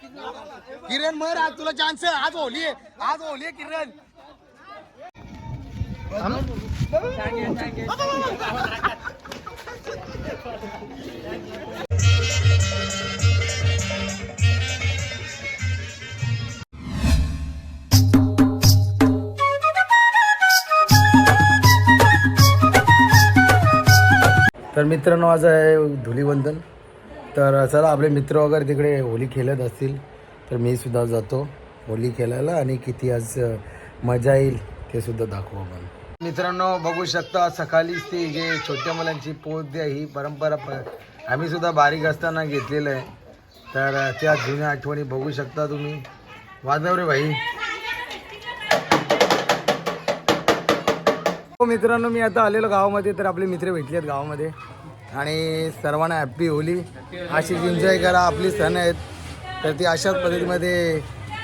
किरण मर आज तुला चान्स आज होली आज होली किरण. तर मित्रांनो आज आहे धुलीवंदन. तर चला आपले मित्र वगैरे तिकडे होली खेळत असतील तर मी सुद्धा जातो होली खेळायला आणि किती आज मजा येईल ते सुद्धा दाखवू आपण. मित्रांनो बघू शकता सकाळीच ती जे छोट्या मुलांची पोच द्या ही परंपरा आम्ही सुद्धा बारीक असताना घेतलेलं आहे. तर त्या जुन्या आठवणी बघू शकता तुम्ही. वाजव रे भाई. हो मित्रांनो मी आता आलेलो गावामध्ये तर आपले मित्र भेटले आहेत गावामध्ये. आणि सर्वांना हॅप्पी होली. अशीच एन्जॉय करा. आपली सण आहेत. तर ती अशाच पद्धतीमध्ये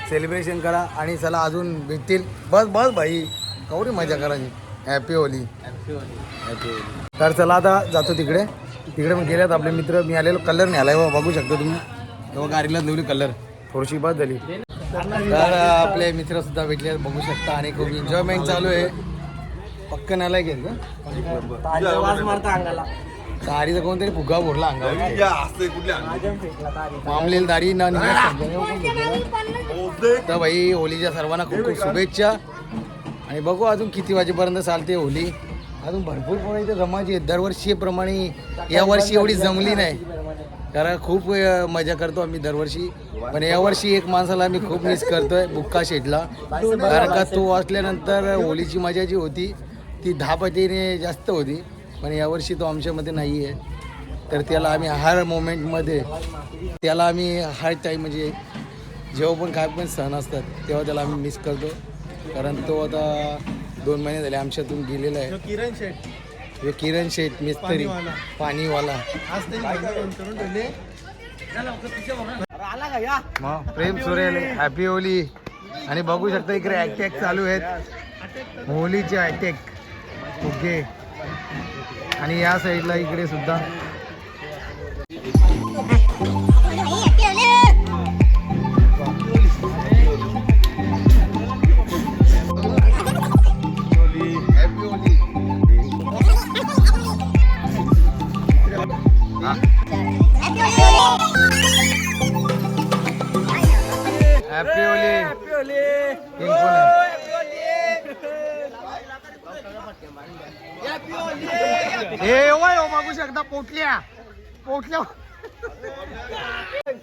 सेलिब्रेशन करा आणि चला अजून भेटतील. बस बस भाई. कवडी मजा करायची हॅपी होली. Happy Holy. तर चला आता जातो तिकडे. तिकडे मग गेल्यात आपले मित्र. मी आलेलो. कलर नाही आलाय बघू शकता तुम्ही. तेव्हा गाडीला लिवली कलर. थोडीशी बस झाली. तर आपले मित्र सुद्धा भेटले बघू शकता. आणि खूप एन्जॉयमेंट चालू आहे. पक्क नाला घेत दाढीचा कोणतरी फुगा भरला अंगावर. मामलेल दाढी ना तर भाई होलीच्या सर्वांना खूप खूप शुभेच्छा. आणि बघू अजून किती वाजेपर्यंत चालते होली. अजून भरपूर पोरं इथे जमायची दरवर्षीप्रमाणे या वर्षी एवढी जमली नाही. कारण खूप मजा करतो आम्ही दरवर्षी. पण यावर्षी एक माणसाला मी खूप मिस करतोय बुक्का शेटला. कारण का तो असल्यानंतर होलीची मजा जी होती ती दहा पटीने जास्त होती. पण यावर्षी तो आमच्यामध्ये नाही आहे. तर त्याला आम्ही हर मोमेंटमध्ये त्याला आम्ही हर टाईम म्हणजे जेव्हा पण काय पण सण असतात तेव्हा त्याला आम्ही मिस करतो. कारण तो आता दोन महिने झाले आमच्यातून गेलेला आहे. किरण शेठ हे किरण शेठ मिस्त्री पाणीवाला. मग प्रेम सुरेल हॅपी होली. आणि बघू शकता इकडे अटॅक चालू आहेत. होलीचे अटॅक ओके. आणि या साईडला इकडे सुद्धा पोटल्या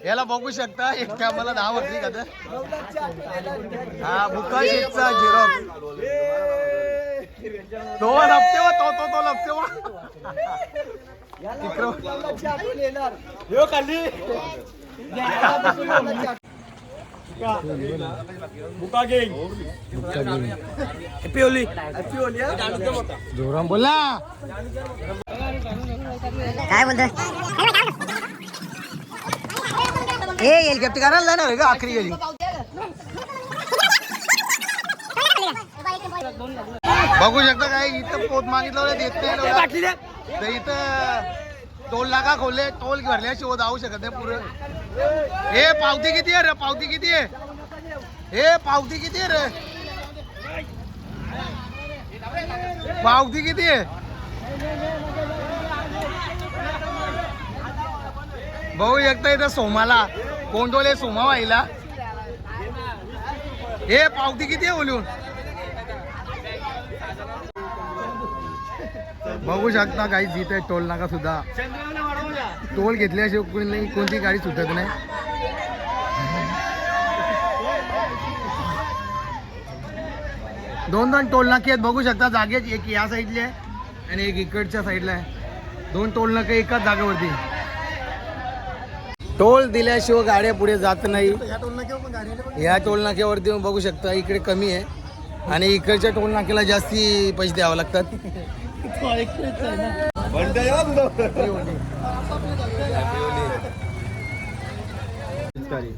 याला बघू शकता एक मला दहा वर्षी का तर? हा बुका शेटचा झिरॉक्स तो लपते वा तो तो तो लपते वा. तिकडं. जोराम बोला काय बोलतोय? ए येईल करायला जाणार का आखरी गेली. बघू शकता काय इथं पोत मागितलं देत नाही इथं टोल नाका खोलले टोल भरल्याशिवाय जाऊ शकत नाही पुढे हे पावती किती आहे रे? पावती किती आहे? हे पावती किती आहे रे? पावती किती आहे? भाऊ एकटा इथं सोमाला. कोंडोले सोमा व्हायला हे पावती किती आहे बोलून? बघू शकता काही जिथे टोल नाका सुद्धा. टोल घेतल्याशिवाय कोणी कोणती गाडी सुटत नाही. दोन दोन टोल नाके आहेत बघू शकता जागेच एक या साईडली आहे आणि एक इकडच्या साईडला आहे. दोन टोल नाके एकाच जागेवरती. टोल दिल्याशिवाय गाड्या पुढे जात नाही. या टोल नाक्यावरती बघू शकता इकडे कमी आहे. आणि इकडच्या टोल नाक्याला जास्ती पैसे द्यावे लागतात.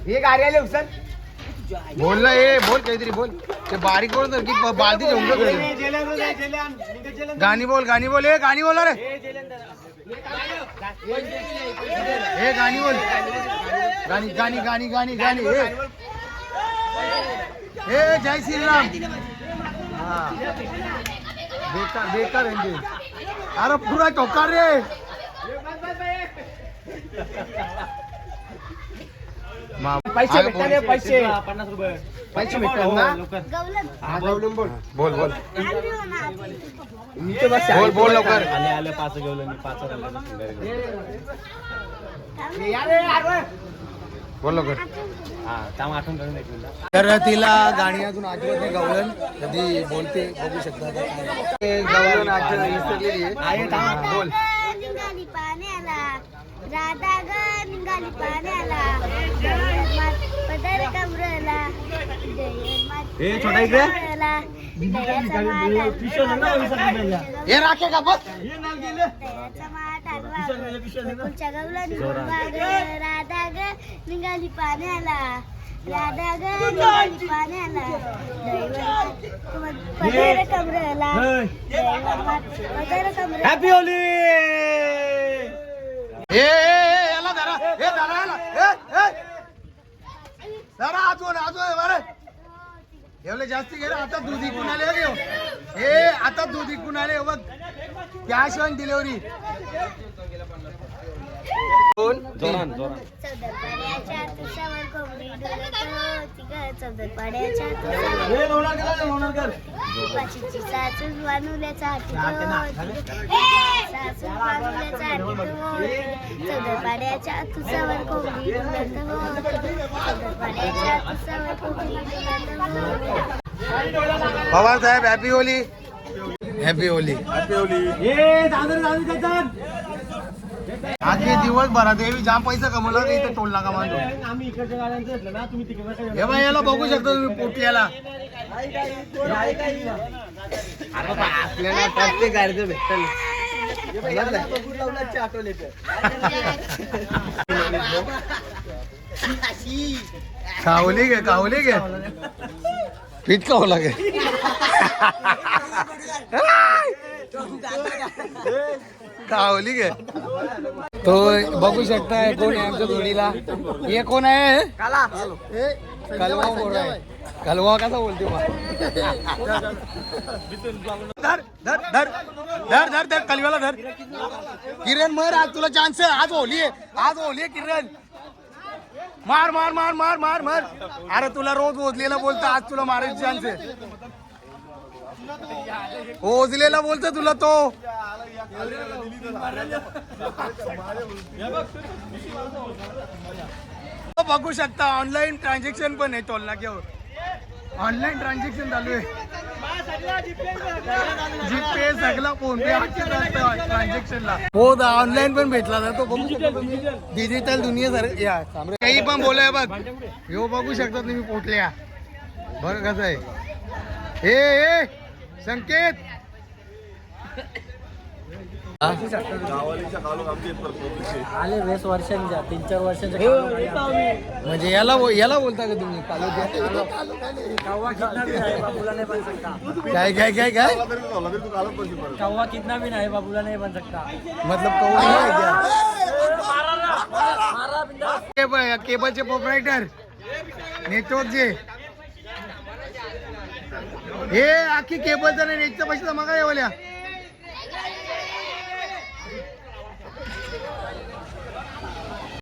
हे गाडी आली उचल. बोल ना ए बोल काहीतरी बोल. ते बारीक बोल तर की बालदी घेऊन जा घरी. गाणी बोल गाणी बोल. ए गाणी बोल रे हे गाणी बोल. गाणी गाणी गाणी गाणी गाणी. हे. हे जय श्रीराम. हा. बेकार बेकार. अरे पुरा टोकार रे. मा- पैसे बोल. पैसे. पन्नास रुपये. पैसे भेटतात ना? गवलन बोल बोल नीचे बस बोल बोल लवकर. आले आले पाच गेलो मी पाच बोल लवकर. हा त्यामुळे आठवण करून एक मिनिट तर तिला गाणी अजून आठवत नाही गवळण. कधी बोलते बघू शकता गवळण आठवण विसरलेली आहे बोल. राधा ग निघाली पाण्याला. पदर कमरला. ए, छोटा इकडे. हे राखे का बस. राधा ग निघाली पाण्याला. राधा ग निघाली पाण्याला. पदर कमरला. पदर कमरला. हॅपी होली ए, ए, ए, याला धरा. हे धरा याला. ए, ए. धरा आजून आजून बरं एवढे जास्ती घे आता दूध इकून आले बघ हे आता दूध इकून आले बघ. कॅश ऑन डिलिव्हरी पवार साहेब हॅपी होली. हॅपी होली आजचे दिवस भरात हे जाम पैसा कमवला नाही इथे टोल नाका मानतो आम्ही इकडच्या गाड्यांचं घेतलं ना तुम्ही तिकडे हे बाई याला बघू शकता तुम्ही पोटल्याला. आपल्याला प्रत्येक गाडीचं भेटतं कावली गे कावली गे पीठ कावला लागे कावली गे तो बघू शकताय कोण आहे आमच्या जोडीला? हे कोण आहे? कलवा आहे. कलवा कसा बोलते धर धर धर. धर धर धर कलव्याला धर. किरण मर आज तुला चान्स आहे. आज होली आहे. आज होली आहे किरण. मार मार मार मार मार मार. अरे तुला रोज ओझलेला बोलतो आज तुला मारायची चान्स आहे. ओझलेला बोलतो तुला तो. हो, बघू शकता ऑनलाईन ट्रान्झॅक्शन पण आहे टोल नाक्यावर ऑनलाईन ट्रान्झॅक्शन चालू आहे. जीपे सगळा फोन पे ट्रान्झॅक्शनला हो ऑनलाईन पण भेटला जातो बघू डिजिटल दुनिया सर या काही पण बोलाय बघ. हो बघू शकता तुम्ही पोटल्या. बरं कसं आहे? हे संकेत! आले वीस वर्षांच्या तीन चार वर्षांच्या म्हणजे याला याला बोलता का तुम्ही? कालोख्या? कौवा कितना भी आहे बाबूला नाही बन सकता. काय काय काय काय? कौवा कितना भी नाही बाबूला नाही बन सकता. मतलब केबल केबलचे प्रोपरायटर नेटवर्कचे हे आखी केबलचा नाही नेटचा पैसे जमा काय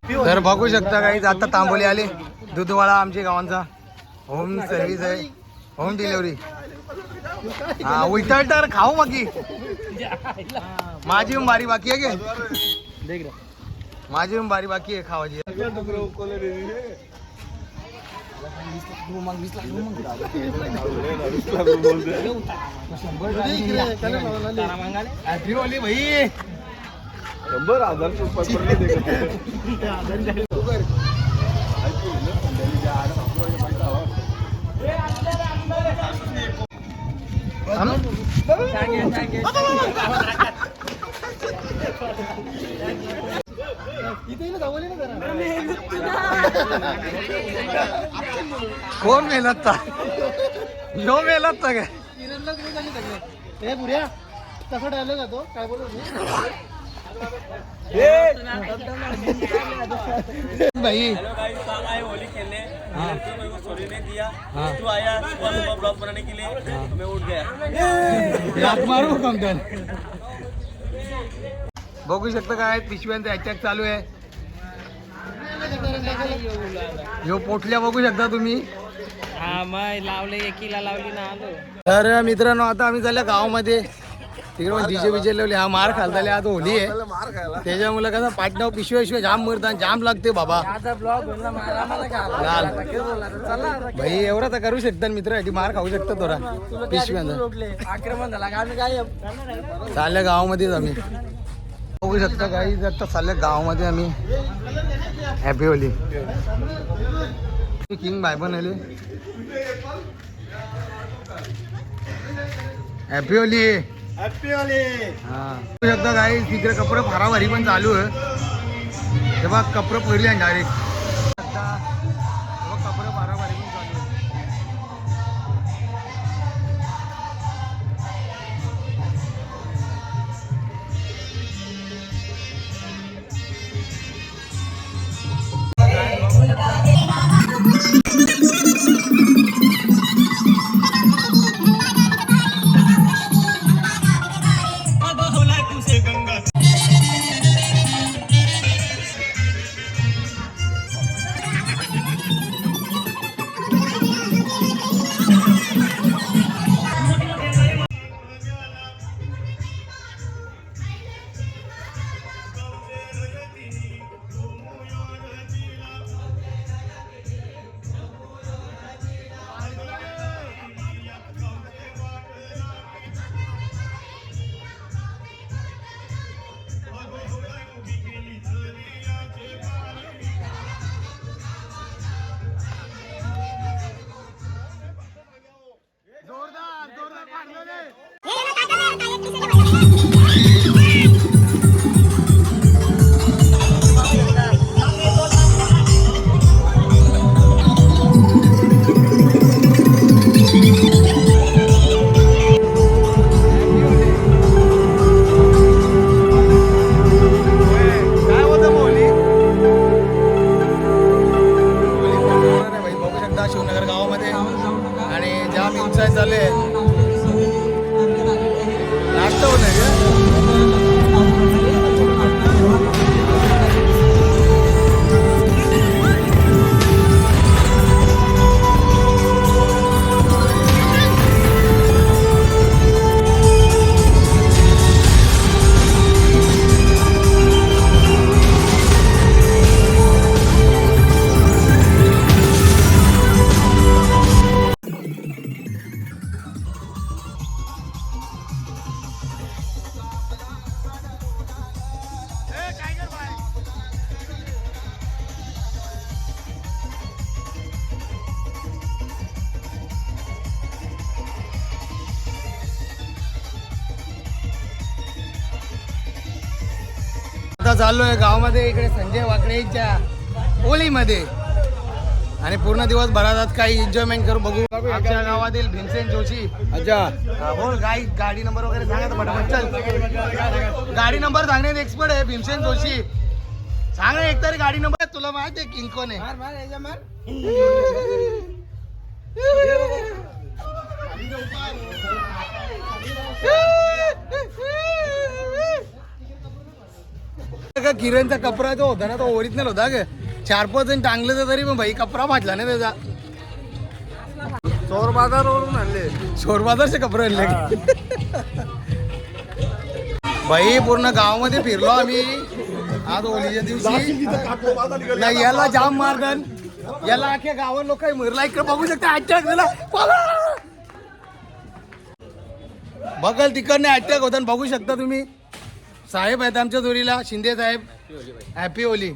तर बघू शकता काही आता तांबोली आले. दूधवाळा आमच्या गावांचा. होम सर्व्हिस आहे. होम डिलिव्हरी हा उलटा तर खाऊ मग की माझी बारी बाकी आहे की? माझी बारी बाकी आहे खावाची होली भाई कोण मेलत यो मेलत काय? हे बुऱ्या तसा डायलॉग जातो काय बोलत? भाई. हेलो गाइस काम आए होली खेलने. हाँ। लड़की को मेरे को सॉरी नहीं दिया. हाँ। तू आया सुबह सुबह ब्लॉग बनाने के लिए. तो मैं उठ गया. लात मारू कंकन बघू शकता काय पिशव्यांचा अटॅक चालू आहे ह्यो पोटल्या बघू शकता तुम्ही? हा मग लावले एकीला लावली ना तर मित्रांनो आता आम्ही झाल्या गावामध्ये. तिकडे डीजे बिजे लावले. हा मार खालताले आता होली आहे. त्याच्यामुळे कसं पाटणाव पिशव्या पिशव्या जाम मरतात जाम लागते बाबा. लाल. भाई एवढा तर करू शकतात मित्र. मार खाऊ शकतात थोडा. पिशव्यांचा. चालल्या गावामध्येच आम्ही. बघू शकता काही आता चालल्या गावामध्ये आम्ही. हॅपी होली किंग बाय पण आले. हॅपी होली शकता काही तिकडे कपडे फाराभारी पण चालू आहे. तेव्हा कपडे पडले डायरेक्ट आता चाललोय. गावामध्ये इकडे संजय वाकडेच्या ओलीमध्ये. आणि पूर्ण दिवस भरात काही एन्जॉयमेंट करू बघू. आमच्या गावातील भीमसेन जोशी. अच्छा. बोल गाडी गाडी नंबर वगैरे सांगा तर पटापट. चल. गाडी नंबर सांगण्यात एक्सपर्ट आहे भीमसेन जोशी. सांग ना एकतरी गाडी नंबर तुला माहिती आहे किंग कोण आहे मार मार याच्या मार का किरणचा कपडा जो होता ना तो ओरिजिनल होता ग. चार पाच जण टांगले तर तरी पण भाई कपडा फाटला ना त्याचा. चोर बाजारवरून आणले. शोरबाजारचे कपडे आणले. भाई पूर्ण गावामध्ये फिरलो आम्ही. आज होलीच्या दिवशी. नाही याला जाम मारदन याला अख्या गावात लोक मरला इकडे बघू शकता अटॅक झाला! बघल तिकडने अटॅक होता बघू शकता तुम्ही. साहेब आहेत आमच्या जोरीला शिंदे साहेब. हॅपी होली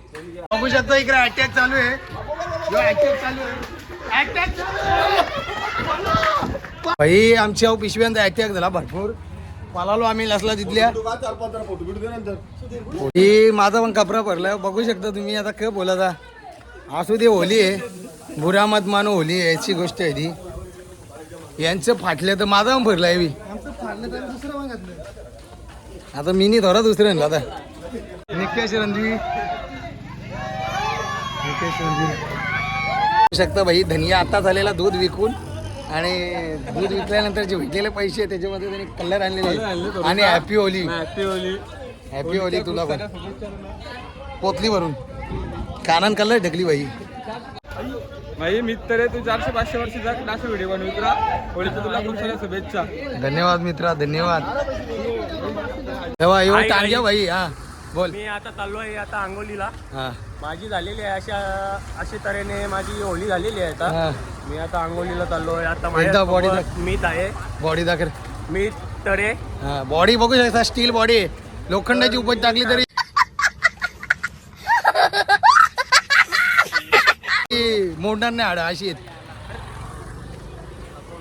बघू शकता इकडे अटॅक चालू आहे. अटॅक चालू आहे. अटॅक भाई आमच्या पिशव्यांचा अटॅक झाला भरपूर. पलालो आम्ही लसला तिथल्या. ही माझा पण कपडा भरलाय. बघू शकता तुम्ही आता काय बोलायचा असू दे होली आहे. बुरामत मानू मानो होली आहे याची गोष्ट आहे ती. यांचं फाटलं तर माझा पण भरलाय मी आता मी नाही थोडा दुसऱ्या आणला आता. मुकेश रणजी. मुकेश रणजी. शकता भाई धनिया आता झालेला दूध विकून आणि दूध विकल्यानंतर जे विकलेले पैसे त्याच्यामध्ये त्यांनी कलर आणलेले. आणि हॅपी होली हॅपी होली तुला पण. पोतली भरून. कानान कलर ढकली भाई भाई मित्र तू चारशे पाचशे वर्ष जा असे व्हिडिओ बनवित तुला खूप साऱ्या शुभेच्छा. धन्यवाद मित्रा धन्यवाद. तेव्हा टांग्या भाई हा. बोल. मी आता चाललोय आता आंगोलीला हा. माझी झालेली आहे अशा अशा तऱ्हेने माझी होळी झालेली आहे आता. मी आता आंघोलीला चाललोय. आता एकदा body माझ्यासोबत मीत आहे. बॉडी दाखल मी तरे. हा बॉडी बघू शकता स्टील बॉडी आहे लोखंडाची उपज टाकली तरी. ती मोडणार नाही हाडं अशी आहेत.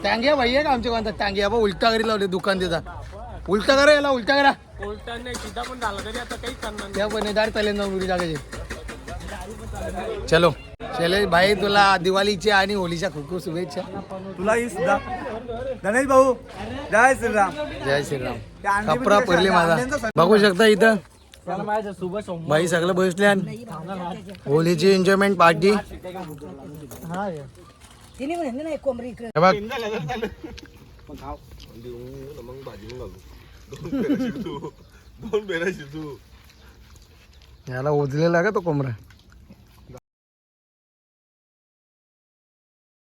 टांग्या भाई आहे का आमच्या कोणता टांग्या? बा उलटा करी लावले दुकान तिथं. उलटा करा याला उलटा करा. कोलटा नाही सीधा पण झाला तरी आता काहीच करणार नाही. त्या पण दार चालेल जाऊन उडी टाकायचे चलो. शैलेश भाई तुला दिवाळीच्या आणि होलीच्या खूप खूप शुभेच्छा तुलाही सुद्धा. गणेश भाऊ जय श्रीराम. जय श्रीराम. कपडा पडले माझा. बघू शकता इथं? भाई सगळं बसले आणि होलीची एन्जॉयमेंट पार्टी तिने दोन नाही कोंबडी इकडे हे बघ याला ओझलेला का तो कोंबडा